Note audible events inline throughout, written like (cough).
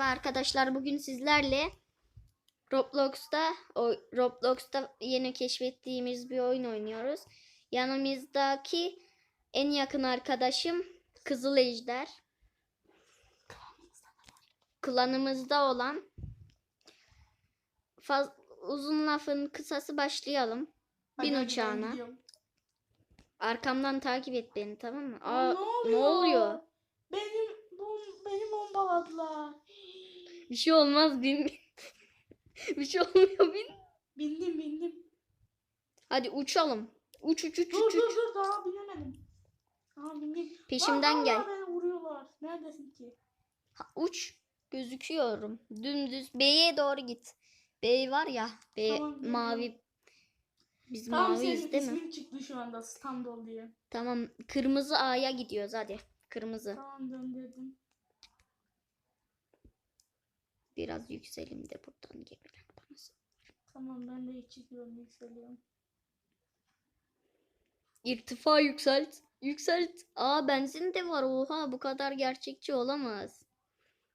Merhaba arkadaşlar. Bugün sizlerle Roblox'ta o Roblox'ta yeni keşfettiğimiz bir oyun oynuyoruz. Yanımızdaki en yakın arkadaşım Kızıl Ejder. Klanımızda olan faz, uzun lafın kısası başlayalım. Bin Hadi, uçağına. Arkamdan takip et beni tamam mı? Aa, Aa, ne oluyor? ne oluyor? Benim bom, beni bombaladılar. Bir şey olmaz bin. (laughs) bir şey olmuyor bin. Bindim bindim. Hadi uçalım. Uç uç uç Dur uç. dur uç. dur daha binemedim. Aha bindim. Peşimden Lan, gel. Beni vuruyorlar. Neredesin ki? Ha, uç. Gözüküyorum. Dümdüz B'ye doğru git. B var ya. B Tamam, mavi. Biz Tam maviyiz senin değil mi? ismin çıktı şu anda İstanbul diye. Tamam. Kırmızı A'ya gidiyoruz hadi. Kırmızı. Tamam döndürdüm. Biraz yükselim de buradan gemiler bana. Tamam ben de çıkıyorum yükseliyorum. İrtifa yükselt. Yükselt. Aa benzin de var. Oha bu kadar gerçekçi olamaz.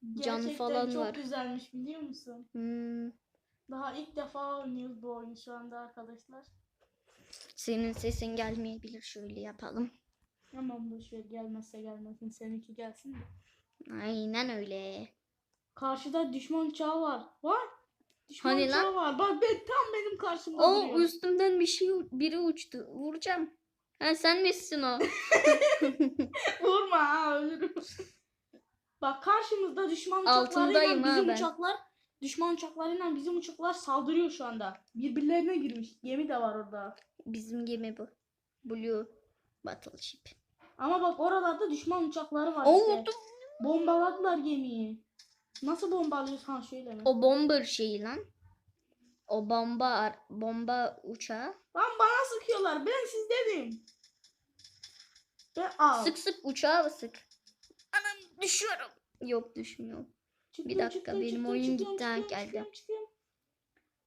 Can Gerçekten falan çok var. güzelmiş biliyor musun? Hmm, Daha ilk defa oynuyoruz bu oyunu şu anda arkadaşlar. senin sesin gelmeyebilir. Şöyle yapalım. Aman boşver gelmezse gelmesin seninki gelsin de. Aynen öyle. Karşıda düşman uçağı var. Var. Düşman Hani uçağı lan? var. Bak ben tam benim karşımda O duruyor. üstümden bir şey biri uçtu. Vuracağım. Ha sen misin o? (laughs) Vurma ha ölürüm. Bak karşımızda düşman uçaklarıyla bizim ben. uçaklar düşman uçaklarıyla bizim uçaklar saldırıyor şu anda. Birbirlerine girmiş. Gemi de var orada. Bizim gemi bu. Blue Battleship. Ama bak oralarda düşman uçakları var O işte. vurdu. Bombaladılar gemiyi. Nasıl bombalıyorsun ha şöyle mi? O bomber şeyi lan. O bomba bomba uçağı. Lan bana sıkıyorlar. Ben siz dedim. Ben al. Sık sık uçağı sık. Anam düşüyorum. Yok düşmüyor. Çıktım, Bir dakika, çıktım, benim çıktım, oyun çıktım, gitti, ha, çıktım, geldi. çıktım, çıktım.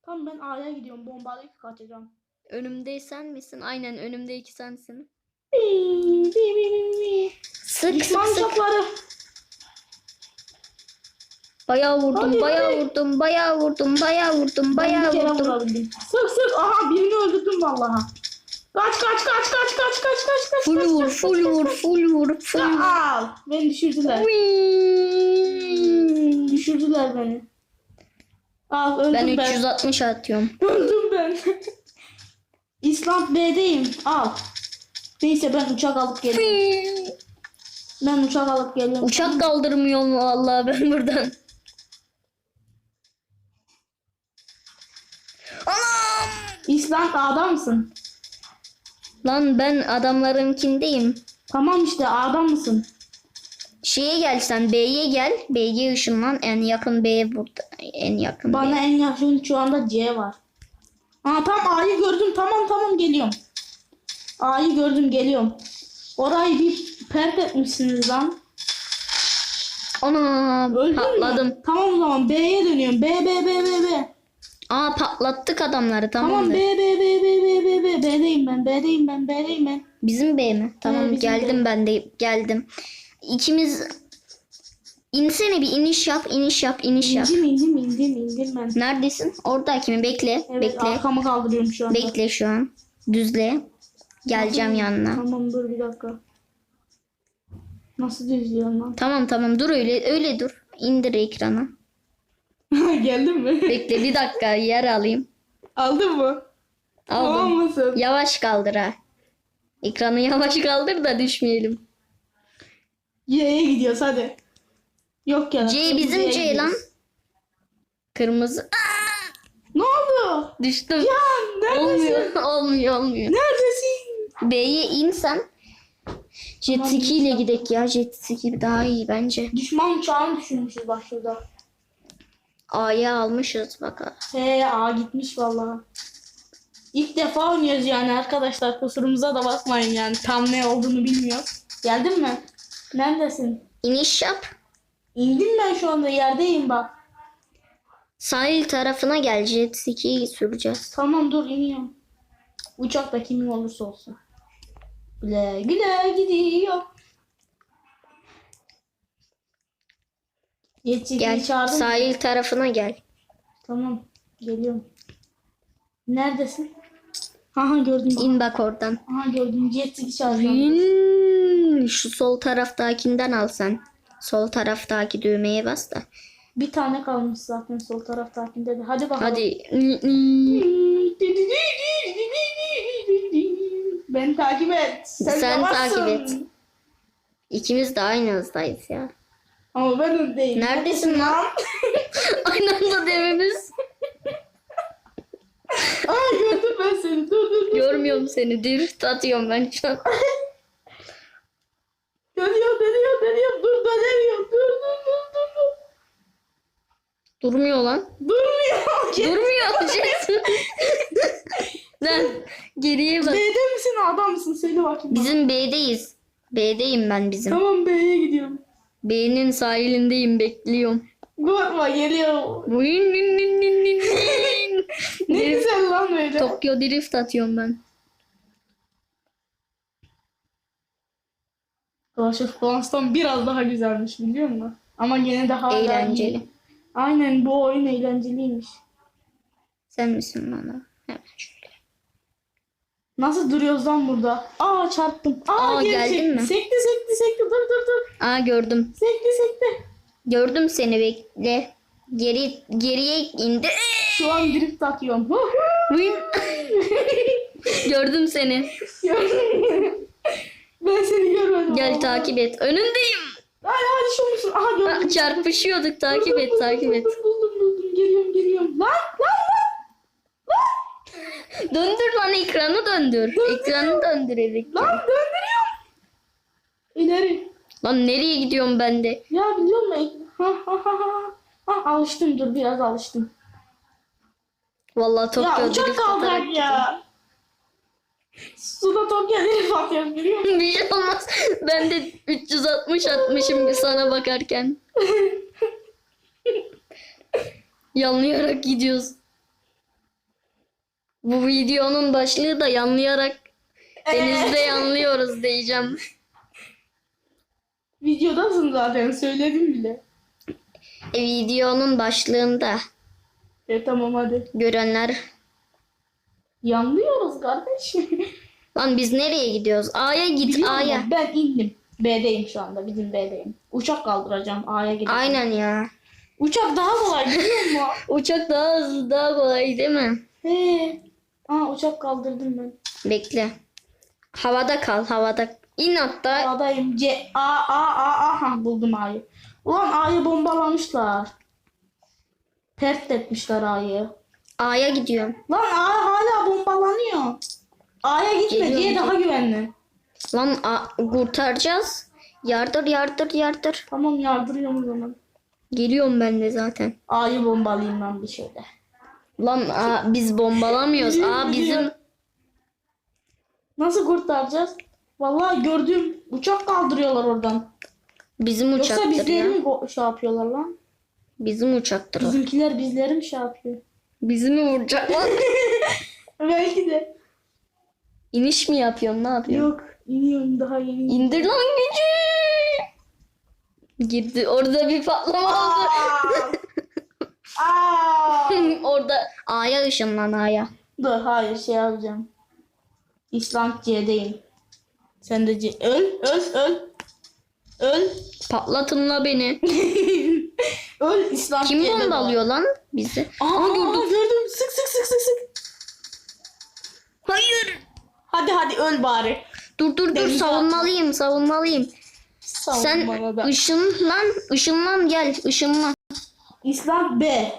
Tamam ben A'ya gidiyorum. Bombalayıp kaçacağım. Önümde sen misin? Aynen önümdeki sensin. Sık Düşman sık sık. Bayağı vurdum, Hadi, bayağı hadi. vurdum, bayağı vurdum, bayağı vurdum, bayağı bir kere vurdum. vurabildim. Sık sık. Aha birini öldürdüm vallahi. Kaç kaç kaç kaç kaç kaç kaç kaç. Full kaç, vur, kaç, full kaç, vur, kaç. full vur, full vur. al. Beni düşürdüler. Whee! Düşürdüler beni. Al öldüm Ben ben. 360 atıyorum. Öldüm ben. İslam B'deyim. Al. Neyse ben uçak alıp geliyorum. Ben uçak alıp geliyorum. Uçak kaldırmıyor mu vallahi ben buradan. İslam A'da mısın? Lan ben adamlarınkindeyim. Tamam işte A'da mısın? Şeye gel sen B'ye gel. B'ye ışınlan. En yakın B'ye burada. En yakın Bana B. en yakın şu anda C var. Aa tam A'yı gördüm. Tamam tamam geliyorum. A'yı gördüm geliyorum. Orayı bir perp etmişsiniz lan. Anam Öldün patladım. mü? Tamam o zaman B'ye dönüyorum. B B B B B. Aa patlattık adamları Tamam tamamdır. B B B B B B B. B'deyim ben. B'deyim ben. B'deyim ben. Bizim B mi? Tamam bizim geldim B. ben de geldim. İkimiz insene bir iniş yap, iniş yap, iniş yap. İndim indim indim indim ben. Neredesin? Oradaki mi? Bekle. Evet bekle. arkamı kaldırıyorum şu anda. Bekle şu an. Düzle. Geleceğim Nasıl- yanına. Tamam dur bir dakika. Nasıl düzlüyorum lan? Tamam tamam dur öyle öyle dur. İndir ekranı. (laughs) Geldin mi? Bekle bir dakika yer alayım. Aldın mı? Tamam Aldım. mısın? Yavaş kaldır ha. Ekranı (laughs) yavaş kaldır da düşmeyelim. Y'ye gidiyoruz hadi. Yok ya. C bizim C lan. Kırmızı. Aa, Ne oldu? düştüm. Ya neredesin? Olmuyor, (laughs) olmuyor, olmuyor. Neredesin? B'ye in sen. Jet Tamam, ski ile gidek ya. Jet ski daha iyi bence. Düşman uçağını düşürmüşüz bak şurada. A'ya almışız bak. He A gitmiş vallahi. İlk defa oynuyoruz yani arkadaşlar kusurumuza da bakmayın yani tam ne olduğunu bilmiyoruz. Geldin mi? Neredesin? İniş yap. İndim ben şu anda yerdeyim bak. Sahil tarafına gel. Jet ski süreceğiz. Tamam dur iniyorum. Uçak da kimin olursa olsun. Güle güle gidiyor. Yetçiyi Gel çağırdım. sahil tarafına gel. Tamam. Geliyorum. Neredesin? Aha gördüm. İn bak oradan. Aha gördüm. Yetçiyi çağırdım. Hmm, şu sol taraftakinden al sen. Sol taraftaki düğmeye bas da. Bir tane kalmış zaten sol taraftakinde de. Hadi bakalım. Hadi. Beni takip et. Sen, Sen takip et. İkimiz de aynı hızdayız ya. Ama ben öndeyim. Neredesin lan? (laughs) Aynı anda dememiz. Aa gördüm ben seni. Dur dur dur. Görmüyorum seni. Drift atıyorum ben şu an. (laughs) Dönüyor dönüyor dönüyor. Dur dönemiyor. Dur dur dur dur. dur. Durmuyor lan. Durmuyor. (laughs) Durmuyor. Jason. Lan geriye bak. B'de misin A'da mısın? Söyle bakayım. Bizim B'deyiz. B'deyim ben bizim. Tamam B'ye gidiyorum. B'nin sahilindeyim bekliyorum. Korkma geliyor. Win, win, win, win, win, win. (laughs) Ne Drift- güzel lan öyle. Tokyo Drift atıyorum ben. Clash of Clans'tan biraz daha güzelmiş biliyor musun? Ama gene de hala Eğlenceli. iyi. Aynen bu oyun eğlenceliymiş. Sen misin bana? Evet. Nasıl duruyoruz lan burada? Aa çarptım. Aa, Aa, geldin mi? Sekti sekti sekti. Dur dur dur. Aa gördüm. Sekti sekti. Gördüm seni bekle. Geri geriye indi. Şu an drift atıyorum. Gördüm seni. (laughs) ben seni görmedim. Gel Vallahi. takip et. Önündeyim. Hadi hadi şu musun? Aha gördüm. Çarpışıyorduk takip et takip et. Buldum buldum buldum. Geliyorum geliyorum. Lan. Döndür lan ekranı döndür. Ekranı döndürelim. Lan döndürüyorum. İleri. Lan nereye gidiyorum ben de? Ya biliyor musun? Ha ha ha ha. Ha alıştım dur biraz alıştım. Vallahi ya Tokyo uçak kalacak ya. Suda Tokyo drift atıyoruz biliyor musun? (laughs) Bir şey olmaz. Ben de 360 atmışım sana bakarken. (laughs) Yanlayarak gidiyoruz. Bu videonun başlığı da yanlayarak denizde yanlıyoruz diyeceğim. Videodasın zaten söyledim bile. E, videonun başlığında E tamam hadi. görenler Yanlıyoruz kardeşim. Lan biz nereye gidiyoruz? A'ya git Biliyor A'ya. musun? Ben indim. B'deyim şu anda. Bizim B'deyim. Uçak kaldıracağım. A'ya gideceğim. Aynen ya. Uçak daha kolay biliyor musun? (laughs) Uçak daha hızlı daha kolay değil mi? He. Uçak kaldırdım ben. Bekle. Havada kal havada. İn hatta. A'dayım. C A A A aha buldum A'yı. Ulan A'yı bombalamışlar. Pert etmişler A'yı. A'ya gidiyorum. Lan A hala bombalanıyor. A'ya gitme Geliyorum, diye daha güvenli. Lan A, kurtaracağız. Yardır yardır yardır. Tamam yardırıyorum o zaman. Geliyorum ben de zaten. A'yı bombalayayım ben bir şöyle. Lan A, biz bombalamıyoruz. A Biliyorum, bizim. Nasıl kurtaracağız? Vallahi gördüm. Uçak kaldırıyorlar oradan. bizim Yoksa uçaktır bizleri ya. mi go- şey yapıyorlar lan? Bizim uçaktır o. Bizimkiler bizleri mi şey yapıyor? Bizi mi vuracak (laughs) lan? Belki de. İniş mi yapıyorsun ne yapıyorsun? Yok. iniyorum daha yeni. İndir lan gücü. Girdi. Orada bir patlama oldu. Aa! (laughs) Orada A'ya ışınlan A'ya. Dur hayır şey yapacağım. İslam C'deyim. Sen de C. Öl öl öl. Öl. Patlatın la beni. (laughs) öl İslam Kim C'de bombalıyor lan bizi? Aa, Aa, gördüm. gördüm. Sık sık sık sık sık. Hayır. Hadi hadi öl bari. Dur dur dur savunmalıyım savunmalıyım. Sen Savunmana da. ışınlan ışınlan gel ışınlan. İslam B.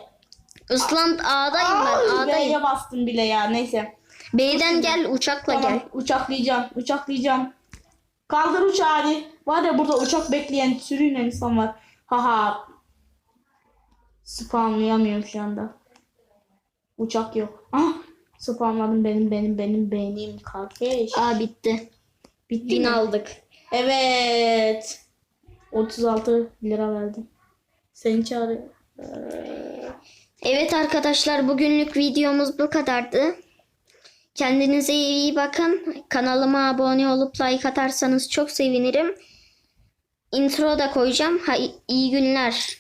Island A'dayım ben Ay, A'dayım. B'ye bastım bile ya neyse. B'den gel uçakla Tamam gel. uçaklayacağım uçaklayacağım. Kaldır uçağı hadi. Var ya burada uçak bekleyen sürüyle insan var. Haha. Spamlayamıyorum şu anda. Uçak yok. Ah spamladım benim benim benim benim kardeş. A bitti. Bitti Bin mi? aldık. Evet. 36 lira verdim. Seni çağırıyor. Evet arkadaşlar bugünlük videomuz bu kadardı. Kendinize iyi bakın. Kanalıma abone olup like atarsanız çok sevinirim. Intro da koyacağım. Ha, iyi günler.